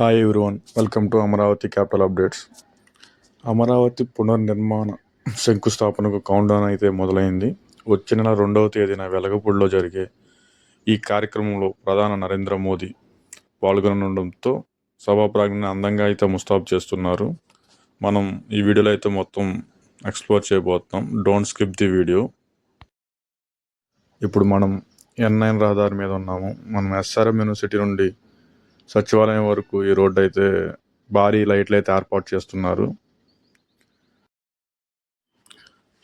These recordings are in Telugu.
Hi everyone welcome to Amaravati capital updates Amaravati పునర్నిర్మాణ శంకుస్థాపనకు కౌంట్డౌన్ అయితే మొదలైంది. వచ్చే నెల రెండవ తేదీన వెలగపూడిలో జరిగే ఈ కార్యక్రమంలో ప్రధాని నరేంద్ర మోదీ పాల్గొనడంతో సభా ప్రాంగణాన్ని అందంగా అయితే ముస్తాబ్ చేస్తున్నారు. మనం ఈ వీడియోలో అయితే మొత్తం ఎక్స్ప్లోర్ చేయబోతున్నాం. డోంట్ స్కిప్ ది వీడియో ఇప్పుడు మనం ఎన్ఐన్ రహదారి మీద ఉన్నాము. మనం ఎస్ఆర్ఎం యూనివర్సిటీ నుండి సచివాలయం వరకు ఈ రోడ్డు అయితే భారీ లైట్లు అయితే ఏర్పాటు చేస్తున్నారు.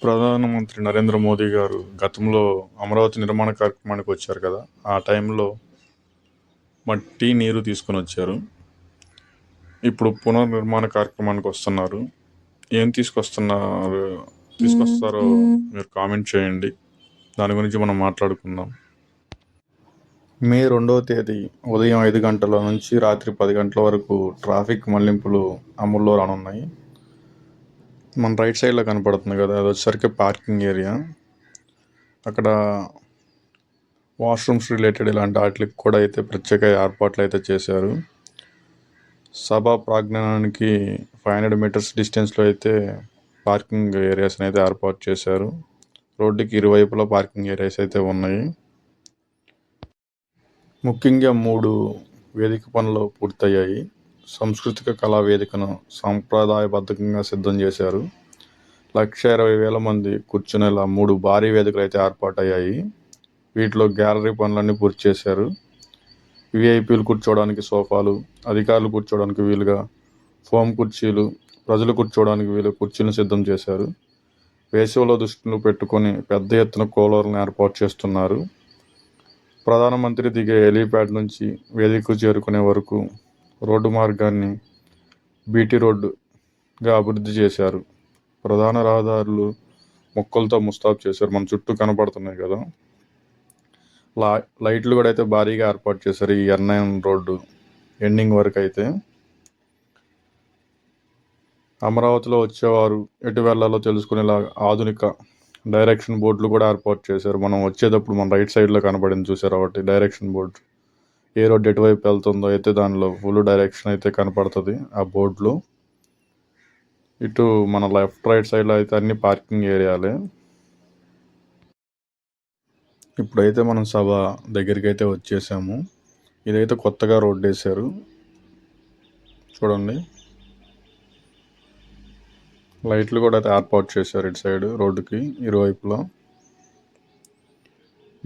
ప్రధానమంత్రి నరేంద్ర మోదీ గారు గతంలో అమరావతి నిర్మాణ కార్యక్రమానికి వచ్చారు కదా ఆ టైంలో మట్టి నీరు తీసుకొని వచ్చారు. ఇప్పుడు పునర్నిర్మాణ కార్యక్రమానికి వస్తున్నారు. ఏం తీసుకొస్తున్నారు తీసుకొస్తారో మీరు కామెంట్ చేయండి. దాని గురించి మనం మాట్లాడుకుందాం. మే రెండవ తేదీ ఉదయం ఐదు గంటల నుంచి రాత్రి పది గంటల వరకు ట్రాఫిక్ మళ్ళింపులు అమల్లో రానున్నాయి. మన రైట్ సైడ్లో కనపడుతుంది కదా అది వచ్చేసరికి పార్కింగ్ ఏరియా. అక్కడ వాష్రూమ్స్ రిలేటెడ్ ఇలాంటి వాటికి కూడా అయితే ప్రత్యేక ఏర్పాట్లు అయితే చేశారు. సభా ప్రాంగణానికి ఫైవ్ హండ్రెడ్ మీటర్స్ డిస్టెన్స్లో అయితే పార్కింగ్ ఏరియాస్ని అయితే ఏర్పాటు చేశారు. రోడ్డుకి ఇరువైపులా పార్కింగ్ ఏరియాస్ అయితే ఉన్నాయి. ముఖ్యంగా మూడు వేదిక పనులు పూర్తయ్యాయి. సాంస్కృతిక కళా వేదికను సాంప్రదాయబద్ధకంగా సిద్ధం చేశారు. లక్ష ఇరవై వేల మంది కూర్చునేలా మూడు భారీ వేదికలు అయితే ఏర్పాటయ్యాయి. వీటిలో గ్యాలరీ పనులన్నీ పూర్తి చేశారు. విఐపీలు కూర్చోవడానికి సోఫాలు అధికారులు కూర్చోవడానికి వీలుగా ఫోమ్ కుర్చీలు ప్రజలు కూర్చోవడానికి వీలు కుర్చీలను సిద్ధం చేశారు. వేసవిలో దృష్టిలో పెట్టుకొని పెద్ద ఎత్తున కూలర్లను ఏర్పాటు చేస్తున్నారు. ప్రధానమంత్రి దిగే హెలీప్యాడ్ నుంచి వేదికకు చేరుకునే వరకు రోడ్డు మార్గాన్ని బీటీ రోడ్డుగా అభివృద్ధి చేశారు. ప్రధాన రహదారులు మొక్కలతో ముస్తాబు చేశారు. మన చుట్టూ కనపడుతున్నాయి కదా. లా లైట్లు కూడా అయితే భారీగా ఏర్పాటు చేశారు ఈ ఎన్ఐఎన్ రోడ్డు ఎండింగ్ వరకు అయితే. అమరావతిలో వచ్చేవారు ఎటు వెళ్ళాలో తెలుసుకునేలా ఆధునిక డైరెక్షన్ బోర్డులు కూడా ఏర్పాటు చేశారు. మనం వచ్చేటప్పుడు మన రైట్ సైడ్లో కనబడింది చూసారు ఒకటి డైరెక్షన్ బోర్డు. ఏ రోడ్ ఎటువైపు వెళ్తుందో అయితే దానిలో ఫుల్ డైరెక్షన్ అయితే కనపడుతుంది ఆ బోర్డులో. ఇటు మన లెఫ్ట్ రైట్ సైడ్లో అయితే అన్ని పార్కింగ్ ఏరియాలే. ఇప్పుడైతే మనం సభ దగ్గరికి అయితే వచ్చేసాము. ఇదైతే కొత్తగా రోడ్డు వేశారు. చూడండి. లైట్లు కూడా అయితే ఏర్పాటు చేశారు ఇటు సైడ్ రోడ్డుకి ఇరువైపులో.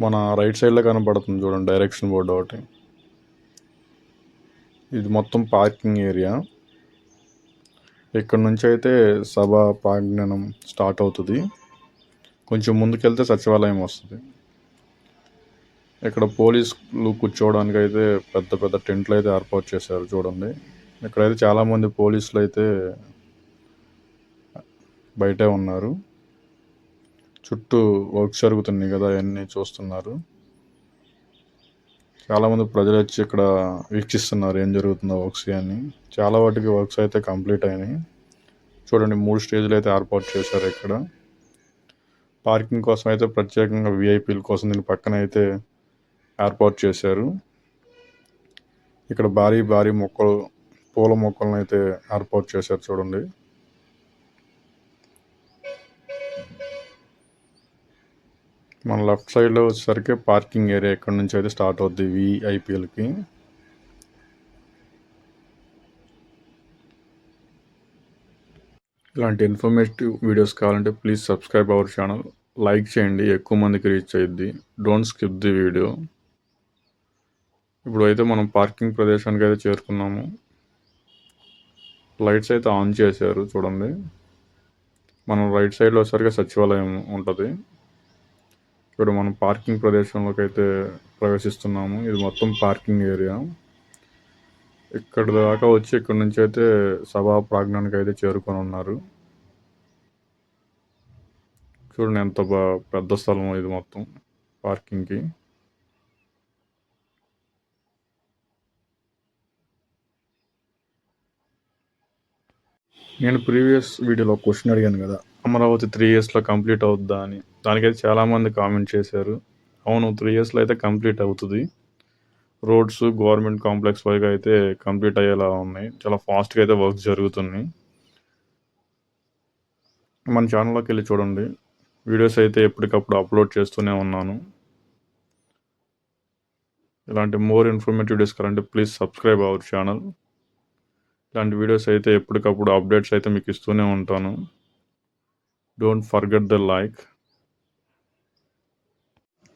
మన రైట్ సైడ్లో కనబడుతుంది చూడండి డైరెక్షన్ బోర్డు ఒకటి. ఇది మొత్తం పార్కింగ్ ఏరియా. ఇక్కడ నుంచి అయితే సభ ప్రాంగణం స్టార్ట్ అవుతుంది. కొంచెం ముందుకెళ్తే సచివాలయం వస్తుంది. ఇక్కడ పోలీసులు కూర్చోవడానికి అయితే పెద్ద పెద్ద టెంట్లు అయితే ఏర్పాటు చేశారు చూడండి. ఇక్కడైతే చాలామంది పోలీసులు అయితే బయటే ఉన్నారు. చుట్టూ వర్క్స్ జరుగుతున్నాయి కదా అవన్నీ చూస్తున్నారు. చాలామంది ప్రజలు వచ్చి ఇక్కడ వీక్షిస్తున్నారు ఏం జరుగుతుందో వర్క్స్ అని. చాలా వాటికి వర్క్స్ అయితే కంప్లీట్ అయినాయి. చూడండి మూడు స్టేజ్లు అయితే ఏర్పాటు చేశారు ఇక్కడ. పార్కింగ్ కోసం అయితే ప్రత్యేకంగా విఐపీల కోసం దీని పక్కన అయితే ఏర్పాటు చేశారు. ఇక్కడ భారీ భారీ మొక్కలు పూల మొక్కలను అయితే ఏర్పాటు చేశారు చూడండి. మన లెఫ్ట్ సైడ్లో వచ్చేసరికి పార్కింగ్ ఏరియా ఇక్కడ నుంచి అయితే స్టార్ట్ అవుద్ది? విఐపీఎల్కి ఇలాంటి ఇన్ఫర్మేటివ్ వీడియోస్ కావాలంటే please subscribe our channel like చేయండి. ఎక్కువ మందికి రీచ్ అయ్యిద్ది డోంట్ స్కిప్ ది వీడియో ఇప్పుడు అయితే మనం పార్కింగ్ ప్రదేశానికి అయితే చేరుకున్నాము. లైట్స్ అయితే ఆన్ చేశారు. చూడండి. మనం రైట్ సైడ్లో వచ్చేసరికి సచివాలయం ఉంటుంది. ఇక్కడ మనం పార్కింగ్ ప్రదేశంలోకి అయితే ప్రవేశిస్తున్నాము. ఇది మొత్తం పార్కింగ్ ఏరియా. ఇక్కడ దాకా వచ్చి ఇక్కడ నుంచి అయితే సభా ప్రాంగణానికి అయితే చేరుకొని ఉన్నారు చూడండి ఎంత బా పెద్ద స్థలం ఇది మొత్తం పార్కింగ్కి. నేను ప్రీవియస్ వీడియోలో క్వశ్చన్ అడిగాను కదా అమరావతి త్రీ ఇయర్స్లో కంప్లీట్ అవుద్దా అని. దానికైతే చాలామంది కామెంట్ చేశారు. అవును త్రీ ఇయర్స్లో అయితే కంప్లీట్ అవుతుంది. రోడ్స్ గవర్నమెంట్ కాంప్లెక్స్ వరకు అయితే కంప్లీట్ అయ్యేలా ఉన్నాయి. చాలా ఫాస్ట్గా అయితే వర్క్ జరుగుతున్నాయి. మన ఛానల్లోకి వెళ్ళి చూడండి. వీడియోస్ అయితే ఎప్పటికప్పుడు అప్లోడ్ చేస్తూనే ఉన్నాను. ఇలాంటి మోర్ ఇన్ఫర్మేటివ్ వీడియోస్ కావాలంటే ప్లీజ్ సబ్స్క్రైబ్ అవర్ ఛానల్ ఇలాంటి వీడియోస్ అయితే ఎప్పటికప్పుడు అప్డేట్స్ అయితే మీకు ఇస్తూనే ఉంటాను. Don't forget the like